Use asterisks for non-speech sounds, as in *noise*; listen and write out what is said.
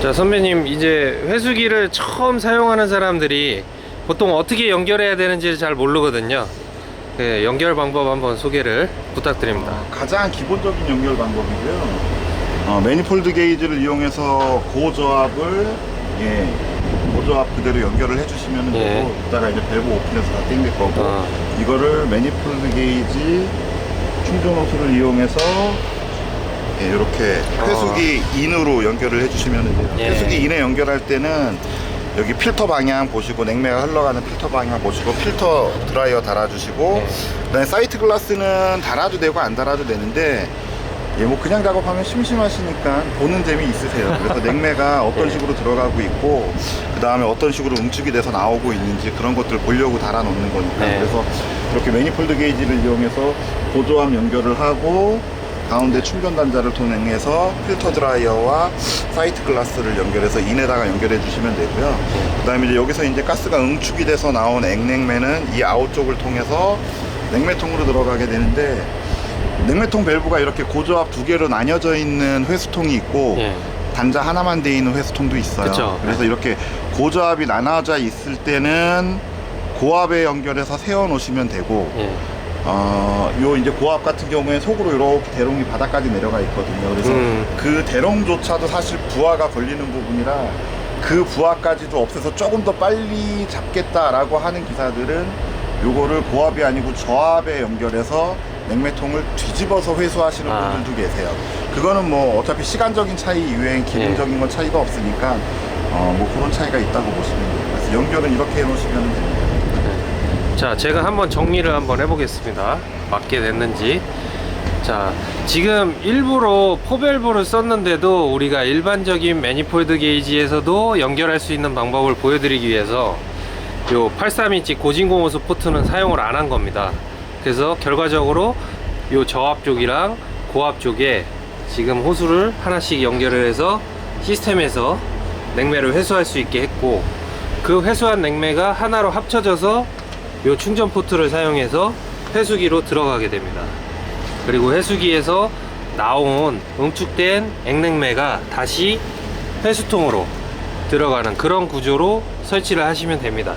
자 선배님 이제 회수기를 처음 사용하는 사람들이 보통 어떻게 연결해야 되는지 잘 모르거든요. 네, 연결 방법 한번 소개를 부탁드립니다. 어, 가장 기본적인 연결 방법이고요. 어, 매니폴드 게이지를 이용해서 고저압을 예, 고저압 그대로 연결을 해주시면 예. 되고 이따가 이제 밸브 오픈해서 다 땡길 거고 아. 이거를 매니폴드 게이지 충전 호스를 이용해서 예, 이렇게 회수기 인으로 연결을 해주시면 돼요. 아. 예. 회수기 인에 연결할 때는 여기 필터 방향 보시고 냉매가 흘러가는 필터 방향 보시고 필터 드라이어 달아주시고 예. 그다음에 사이트 글라스는 달아도 되고 안 달아도 되는데 예, 뭐 그냥 작업하면 심심하시니까 보는 재미 있으세요. 그래서 *laughs* 냉매가 어떤 예. 식으로 들어가고 있고 그 다음에 어떤 식으로 응축이 돼서 나오고 있는지 그런 것들 보려고 달아놓는 거니까 네. 그래서 이렇게 매니폴드 게이지를 이용해서 보조함 연결을 하고 가운데 충전 단자를 통해서 필터 드라이어와 사이트 글라스를 연결해서 인에다가 연결해 주시면 되고요. 그 다음에 이제 여기서 이제 가스가 응축이 돼서 나온 액냉매는 이 아웃 쪽을 통해서 냉매통으로 들어가게 되는데 냉매통 밸브가 이렇게 고조압 두 개로 나뉘어져 있는 회수통이 있고 예. 단자 하나만 돼 있는 회수통도 있어요. 그쵸. 그래서 이렇게 고조압이 나눠져 있을 때는 고압에 연결해서 세워 놓으시면 되고 예. 어, 요 이제 고압 같은 경우에 속으로 이렇게 대롱이 바닥까지 내려가 있거든요. 그래서 음. 그 대롱조차도 사실 부하가 걸리는 부분이라 그 부하까지도 없애서 조금 더 빨리 잡겠다라고 하는 기사들은 요거를 고압이 아니고 저압에 연결해서 냉매통을 뒤집어서 회수하시는 아. 분들도 계세요. 그거는 뭐 어차피 시간적인 차이 이외엔 기능적인 건 차이가 없으니까 어, 뭐 그런 차이가 있다고 보시면 돼요. 그래서 연결은 이렇게 해놓으시면 됩니다. 자, 제가 한번 정리를 한번 해보겠습니다. 맞게 됐는지. 자, 지금 일부러 포밸브를 썼는데도 우리가 일반적인 매니폴드 게이지에서도 연결할 수 있는 방법을 보여드리기 위해서 요 83인치 고진공호수 포트는 사용을 안 한 겁니다. 그래서 결과적으로 요 저압 쪽이랑 고압 쪽에 지금 호수를 하나씩 연결을 해서 시스템에서 냉매를 회수할 수 있게 했고 그 회수한 냉매가 하나로 합쳐져서 요 충전 포트를 사용해서 회수기로 들어가게 됩니다. 그리고 회수기에서 나온 응축된 액냉매가 다시 회수통으로 들어가는 그런 구조로 설치를 하시면 됩니다.